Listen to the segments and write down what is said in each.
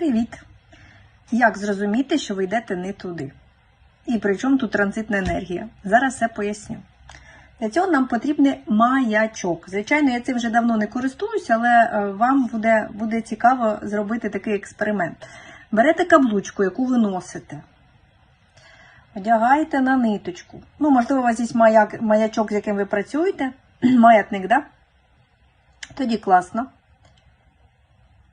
Привіт! Як зрозуміти, що ви йдете не туди? І при чому тут транзитна енергія? Зараз все поясню. Для цього нам потрібний маячок. Звичайно, я цим вже давно не користуюся, але е, вам буде, буде цікаво зробити такий експеримент. Берете каблучку, яку ви носите, одягаєте на ниточку. Ну, можливо, у вас є маяк, маячок, з яким ви працюєте. Маятник, да? Тоді класно.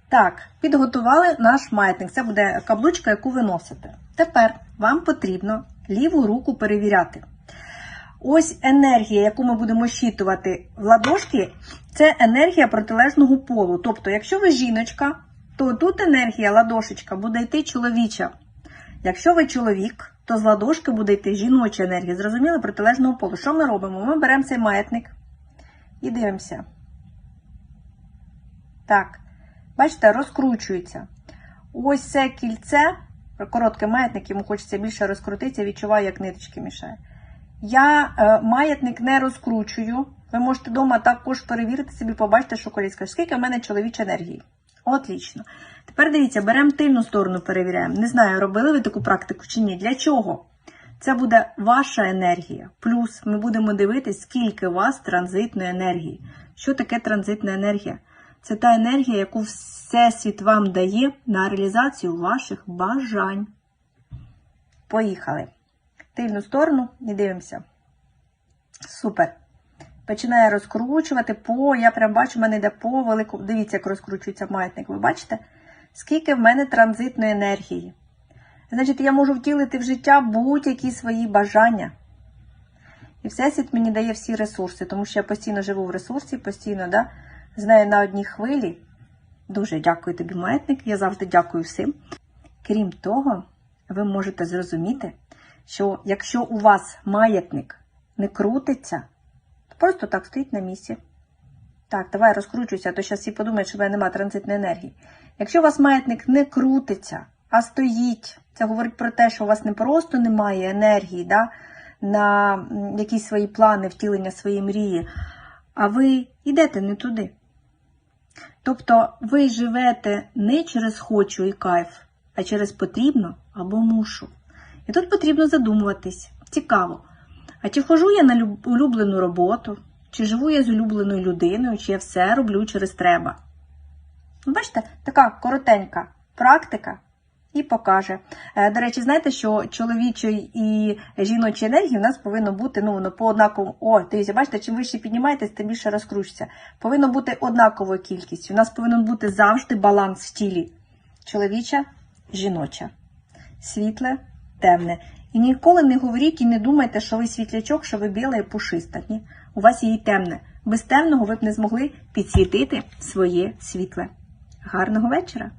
Так, підготували наш маятник. Це буде каблучка, яку ви носите. Тепер вам потрібно ліву руку перевіряти. Ось енергія, яку ми будемо щитувати в ладошки, це енергія протилежного полу. Тобто, якщо ви жіночка, то тут енергія ладошечка буде йти чоловіча. Якщо ви чоловік, то з ладошки буде йти жіноча енергія. Зрозуміли протилежного полу. Що ми робимо? Ми беремо цей маятник і дивимося. Так. Бачите, розкручується. Ось це кільце, короткий маятник, йому хочеться більше розкрутитися, відчуваю, як ниточки мішає. Я е, маятник не розкручую. Ви можете вдома також перевірити собі, побачите, що колись скаже, скільки в мене чоловічої енергії. Отлично. Тепер дивіться, беремо тильну сторону, перевіряємо. Не знаю, робили ви таку практику чи ні. Для чого? Це буде ваша енергія. Плюс ми будемо дивитися, скільки у вас транзитної енергії. Що таке транзитна енергія? Це та енергія, яку Всесвіт вам дає на реалізацію ваших бажань. Поїхали. Тильну сторону і дивимося. Супер. Починає розкручувати по, я прям бачу, в мене йде по велику. Дивіться, як розкручується маятник. Ви бачите? Скільки в мене транзитної енергії. Значить, я можу втілити в життя будь-які свої бажання. І Всесвіт мені дає всі ресурси, тому що я постійно живу в ресурсі, постійно, да, з нею на одній хвилі. Дуже дякую тобі, маятник. Я завжди дякую всім. Крім того, ви можете зрозуміти, що якщо у вас маятник не крутиться, то просто так стоїть на місці. Так, давай розкручуйся, а то зараз всі подумають, що в мене немає транзитної енергії. Якщо у вас маятник не крутиться, а стоїть, це говорить про те, що у вас не просто немає енергії да, на якісь свої плани, втілення своєї мрії, а ви йдете не туди. Тобто ви живете не через хочу і кайф, а через потрібно або мушу. І тут потрібно задумуватись. Цікаво. А чи вхожу я на улюблену роботу, чи живу я з улюбленою людиною, чи я все роблю через треба? Ну, Бачите, така коротенька практика і покаже. Е, До речі, знаєте, що чоловічої і жіночої енергії в нас повинно бути ну, воно по однаковому. О, дивіться, бачите, чим вище піднімаєтесь, тим більше розкручується. Повинно бути однаковою кількістю. У нас повинен бути завжди баланс в тілі. Чоловіча, жіноча, світле, темне. І ніколи не говоріть і не думайте, що ви світлячок, що ви біле і пушиста. Ні, у вас є і темне. Без темного ви б не змогли підсвітити своє світле. Гарного вечора!